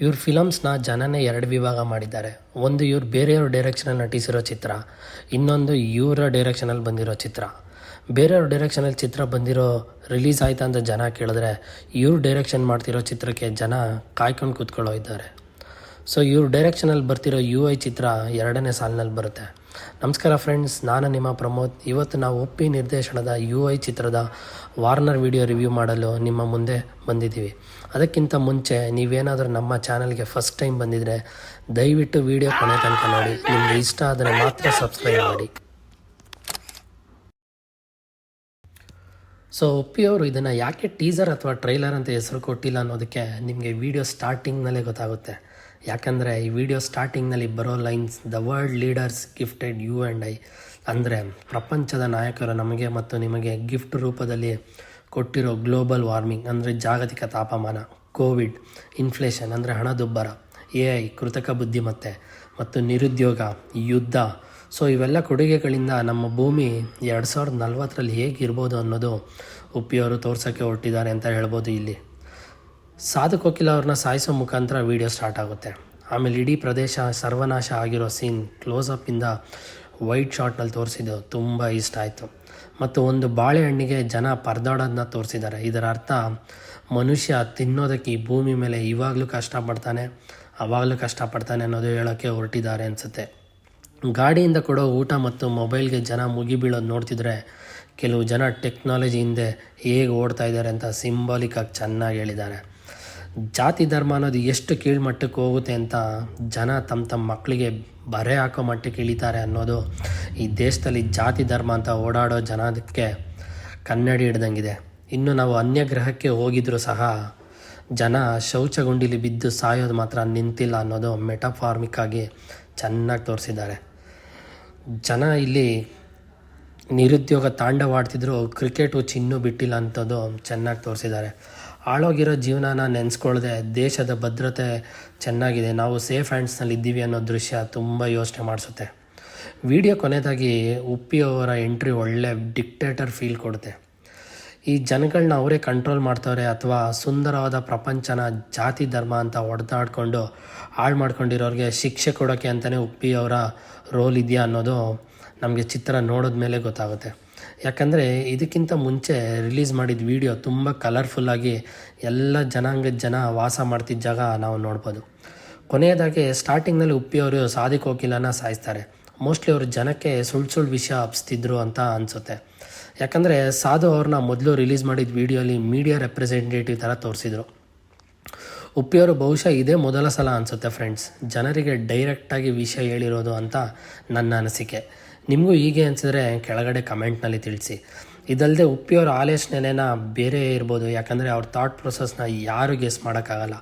ಇವ್ರ ಫಿಲಮ್ಸ್ನ ಜನನೇ ಎರಡು ವಿಭಾಗ ಮಾಡಿದ್ದಾರೆ. ಒಂದು ಇವ್ರು ಬೇರೆಯವ್ರ ಡೈರೆಕ್ಷನಲ್ಲಿ ನಟಿಸಿರೋ ಚಿತ್ರ, ಇನ್ನೊಂದು ಇವರ ಡೈರೆಕ್ಷನಲ್ಲಿ ಬಂದಿರೋ ಚಿತ್ರ. ಬೇರೆಯವ್ರ ಡೈರೆಕ್ಷನಲ್ಲಿ ಚಿತ್ರ ಬಂದಿರೋ ರಿಲೀಸ್ ಆಯ್ತಾ ಅಂತ ಜನ ಕೇಳಿದ್ರೆ, ಇವ್ರು ಡೈರೆಕ್ಷನ್ ಮಾಡ್ತಿರೋ ಚಿತ್ರಕ್ಕೆ ಜನ ಕಾಯ್ಕೊಂಡು ಕೂತ್ಕೊಳ್ಳೋ ಇದ್ದಾರೆ. ಸೊ ಇವ್ರ ಡೈರೆಕ್ಷನಲ್ಲಿ ಬರ್ತಿರೋ ಯು ಐ ಚಿತ್ರ ಎರಡನೇ ಸಾಲಿನಲ್ಲಿ ಬರುತ್ತೆ. ನಮಸ್ಕಾರ ಫ್ರೆಂಡ್ಸ್ ನಾನು ನಿಮ್ಮ ಪ್ರಮೋದ್. ಇವತ್ತು ನಾವು ಒಪ್ಪಿ ನಿರ್ದೇಶನದ ಯು ಐ ಚಿತ್ರದ ವಾರ್ನರ್ ವಿಡಿಯೋ ರಿವ್ಯೂ ಮಾಡಲು ನಿಮ್ಮ ಮುಂದೆ ಬಂದಿದ್ದೀವಿ. ಅದಕ್ಕಿಂತ ಮುಂಚೆ ನೀವೇನಾದರೂ ನಮ್ಮ ಚಾನಲ್ಗೆ ಫಸ್ಟ್ ಟೈಮ್ ಬಂದಿದ್ರೆ ದಯವಿಟ್ಟು ವಿಡಿಯೋ ಕೊನೆ ತನಕ ನೋಡಿ. ನಿಮಗೆ ಇಷ್ಟ ಆದರೆ ಮಾತ್ರ ಸಬ್ಸ್ಕ್ರೈಬ್ ಮಾಡಿ. ಸೊ ಒಪ್ಪಿ ಅವರು ಇದನ್ನು ಯಾಕೆ ಟೀಸರ್ ಅಥವಾ ಟ್ರೈಲರ್ ಅಂತ ಹೆಸರು ಕೊಟ್ಟಿಲ್ಲ ಅನ್ನೋದಕ್ಕೆ ನಿಮಗೆ ವಿಡಿಯೋ ಸ್ಟಾರ್ಟಿಂಗ್ನಲ್ಲೇ ಗೊತ್ತಾಗುತ್ತೆ. ಯಾಕಂದರೆ ಈ ವಿಡಿಯೋ ಸ್ಟಾರ್ಟಿಂಗ್ನಲ್ಲಿ ಬರೋ lines the world leaders gifted you and I ಅಂದರೆ ಪ್ರಪಂಚದ ನಾಯಕರು ನಮಗೆ ಮತ್ತು ನಿಮಗೆ ಗಿಫ್ಟ್ ರೂಪದಲ್ಲಿ ಕೊಟ್ಟಿರೋ ಗ್ಲೋಬಲ್ ವಾರ್ಮಿಂಗ್ ಅಂದರೆ ಜಾಗತಿಕ ತಾಪಮಾನ ಕೋವಿಡ್ ಇನ್ಫ್ಲೇಷನ್ ಅಂದರೆ ಹಣದುಬ್ಬರ ಎ ಐ ಕೃತಕ ಬುದ್ಧಿಮತ್ತೆ ಮತ್ತು ನಿರುದ್ಯೋಗ, ಯುದ್ಧ ಸೊ ಇವೆಲ್ಲ ಕೊಡುಗೆಗಳಿಂದ ನಮ್ಮ ಭೂಮಿ ಎರಡು ಸಾವಿರದ ನಲ್ವತ್ತರಲ್ಲಿ ಹೇಗಿರ್ಬೋದು ಅನ್ನೋದು ಉಪ್ಪಿಯವರು ತೋರ್ಸೋಕ್ಕೆ ಹೊರಟಿದ್ದಾರೆ ಅಂತ ಹೇಳ್ಬೋದು ಇಲ್ಲಿ. ಸಾಧು ಕೋಕಿಲ ಅವ್ರನ್ನ ಸಾಯಿಸೋ ಮುಖಾಂತರ ವಿಡಿಯೋ ಸ್ಟಾರ್ಟ್ ಆಗುತ್ತೆ. ಆಮೇಲೆ ಇಡೀ ಪ್ರದೇಶ ಸರ್ವನಾಶ ಆಗಿರೋ ಸೀನ್ ಕ್ಲೋಸಪ್ಪಿಂದ ವೈಟ್ ಶಾರ್ಟ್ನಲ್ಲಿ ತೋರಿಸಿದ್ದು ತುಂಬ ಇಷ್ಟ ಆಯಿತು. ಮತ್ತು ಒಂದು ಬಾಳೆಹಣ್ಣಿಗೆ ಜನ ಪರದಾಡೋದನ್ನ ತೋರಿಸಿದ್ದಾರೆ. ಇದರ ಅರ್ಥ ಮನುಷ್ಯ ತಿನ್ನೋದಕ್ಕೆ ಈ ಭೂಮಿ ಮೇಲೆ ಇವಾಗಲೂ ಕಷ್ಟಪಡ್ತಾನೆ, ಅವಾಗಲೂ ಕಷ್ಟಪಡ್ತಾನೆ ಅನ್ನೋದು ಹೇಳೋಕ್ಕೆ ಹೊರಟಿದ್ದಾರೆ ಅನಿಸುತ್ತೆ. ಗಾಡಿಯಿಂದ ಕೊಡೋ ಊಟ ಮತ್ತು ಮೊಬೈಲ್ಗೆ ಜನ ಮುಗಿಬೀಳೋದು ನೋಡ್ತಿದ್ರೆ ಕೆಲವು ಜನ ಟೆಕ್ನಾಲಜಿ ಹಿಂದೆ ಹೇಗೆ ಓಡ್ತಾ ಇದ್ದಾರೆ ಅಂತ ಸಿಂಬಾಲಿಕಾಗಿ ಚೆನ್ನಾಗಿ ಹೇಳಿದ್ದಾರೆ. ಜಾತಿ ಧರ್ಮ ಅನ್ನೋದು ಎಷ್ಟು ಕೀಳ್ಮಟ್ಟಕ್ಕೆ ಹೋಗುತ್ತೆ ಅಂತ ಜನ ತಮ್ಮ ತಮ್ಮ ಮಕ್ಕಳಿಗೆ ಬರೆ ಹಾಕೋ ಮಟ್ಟಕ್ಕೆ ಇಳಿತಾರೆ ಅನ್ನೋದು ಈ ದೇಶದಲ್ಲಿ ಜಾತಿ ಧರ್ಮ ಅಂತ ಓಡಾಡೋ ಜನಕ್ಕೆ ಕನ್ನಡಿ ಹಿಡ್ದಂಗಿದೆ. ಇನ್ನು ನಾವು ಅನ್ಯ ಗ್ರಹಕ್ಕೆ ಹೋಗಿದ್ರೂ ಸಹ ಜನ ಶೌಚಗುಂಡಿಲಿ ಬಿದ್ದು ಸಾಯೋದು ಮಾತ್ರ ನಿಂತಿಲ್ಲ ಅನ್ನೋದು ಮೆಟಾಫಾರ್ಮಿಕ್ ಆಗಿ ಚೆನ್ನಾಗಿ ತೋರಿಸಿದ್ದಾರೆ. ಜನ ಇಲ್ಲಿ ನಿರುದ್ಯೋಗ ತಾಂಡವಾಡ್ತಿದ್ರು ಕ್ರಿಕೆಟು ಚಿನ್ನೂ ಬಿಟ್ಟಿಲ್ಲ ಅಂಥದ್ದು ಚೆನ್ನಾಗಿ ತೋರಿಸಿದ್ದಾರೆ. ಆಳೋಗಿರೋ ಜೀವನನ ನೆನೆಸ್ಕೊಳ್ಳದೆ ದೇಶದ ಭದ್ರತೆ ಚೆನ್ನಾಗಿದೆ, ನಾವು ಸೇಫ್ ಹ್ಯಾಂಡ್ಸ್ನಲ್ಲಿ ಇದ್ದೀವಿ ಅನ್ನೋ ದೃಶ್ಯ ತುಂಬ ಯೋಚನೆ ಮಾಡಿಸುತ್ತೆ. ವಿಡಿಯೋ ಕೊನೆಯದಾಗಿ ಉಪ್ಪಿ ಅವರ ಎಂಟ್ರಿ ಒಳ್ಳೆ ಡಿಕ್ಟೇಟರ್ ಫೀಲ್ ಕೊಡುತ್ತೆ. ಈ ಜನಗಳನ್ನ ಅವರೇ ಕಂಟ್ರೋಲ್ ಮಾಡ್ತವ್ರೆ ಅಥವಾ ಸುಂದರವಾದ ಪ್ರಪಂಚನ ಜಾತಿ, ಧರ್ಮ ಅಂತ ಹೊಡೆದಾಡಿಕೊಂಡು ಹಾಳು ಮಾಡ್ಕೊಂಡಿರೋರಿಗೆ ಶಿಕ್ಷೆ ಕೊಡೋಕ್ಕೆ ಅಂತಲೇ ಉಪ್ಪಿ ಅವರ ರೋಲ್ ಇದೆಯಾ ಅನ್ನೋದು ನಮಗೆ ಚಿತ್ರ ನೋಡಿದ ಮೇಲೆ ಗೊತ್ತಾಗುತ್ತೆ. ಯಾಕಂದರೆ ಇದಕ್ಕಿಂತ ಮುಂಚೆ ರಿಲೀಸ್ ಮಾಡಿದ ವಿಡಿಯೋ ತುಂಬ ಕಲರ್ಫುಲ್ಲಾಗಿ ಎಲ್ಲ ಜನಾಂಗದ ಜನ ವಾಸ ಮಾಡ್ತಿದ್ದ ಜಾಗ ನಾವು ನೋಡ್ಬೋದು. ಕೊನೆಯದಾಗಿ ಸ್ಟಾರ್ಟಿಂಗ್ನಲ್ಲಿ ಉಪ್ಪಿಯವರು ಅವರು ಸಾದಿ ಕೋಕಿಲನ ಸಾಯಿಸ್ತಾರೆ. ಮೋಸ್ಟ್ಲಿ ಅವರು ಜನಕ್ಕೆ ಸುಳ್ಳು ಸುಳ್ಳು ವಿಷಯ ಹಬ್ಸ್ತಿದ್ರು ಅಂತ ಅನಿಸುತ್ತೆ. ಯಾಕಂದರೆ ಸಾಧು ಅವ್ರನ್ನ ಮೊದಲು ರಿಲೀಸ್ ಮಾಡಿದ ವಿಡಿಯೋಲಿ ಮೀಡಿಯಾ ರೆಪ್ರೆಸೆಂಟೇಟಿವ್ ಥರ ತೋರಿಸಿದ್ರು. ಉಪ್ಪಿಯವರು ಬಹುಶಃ ಇದೇ ಮೊದಲ ಸಲ ಅನಿಸುತ್ತೆ ಫ್ರೆಂಡ್ಸ್. ಜನರಿಗೆ ಡೈರೆಕ್ಟಾಗಿ ವಿಷಯ ಹೇಳಿರೋದು ಅಂತ ನನ್ನ ಅನಿಸಿಕೆ. ನಿಮಗೂ ಹೀಗೆ ಅನಿಸಿದ್ರೆ ಕೆಳಗಡೆ ಕಮೆಂಟ್ನಲ್ಲಿ ತಿಳಿಸಿ. ಇದಲ್ಲದೆ ಉಪ್ಪಿಯವ್ರ ಆಲೋಚನೆನ ಬೇರೆ ಇರ್ಬೋದು. ಯಾಕಂದರೆ ಅವ್ರ ಥಾಟ್ ಪ್ರೊಸೆಸ್ನ ಯಾರು ಗೆಸ್ ಮಾಡೋಕ್ಕಾಗಲ್ಲ.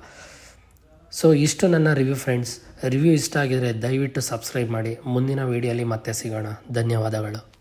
ಸೊ ಇಷ್ಟು ನನ್ನ ರಿವ್ಯೂ ಫ್ರೆಂಡ್ಸ್ ರಿವ್ಯೂ ಇಷ್ಟ ಆಗಿದರೆ ದಯವಿಟ್ಟು ಸಬ್ಸ್ಕ್ರೈಬ್ ಮಾಡಿ. ಮುಂದಿನ ವೀಡಿಯೋಲಿ ಮತ್ತೆ ಸಿಗೋಣ. ಧನ್ಯವಾದಗಳು.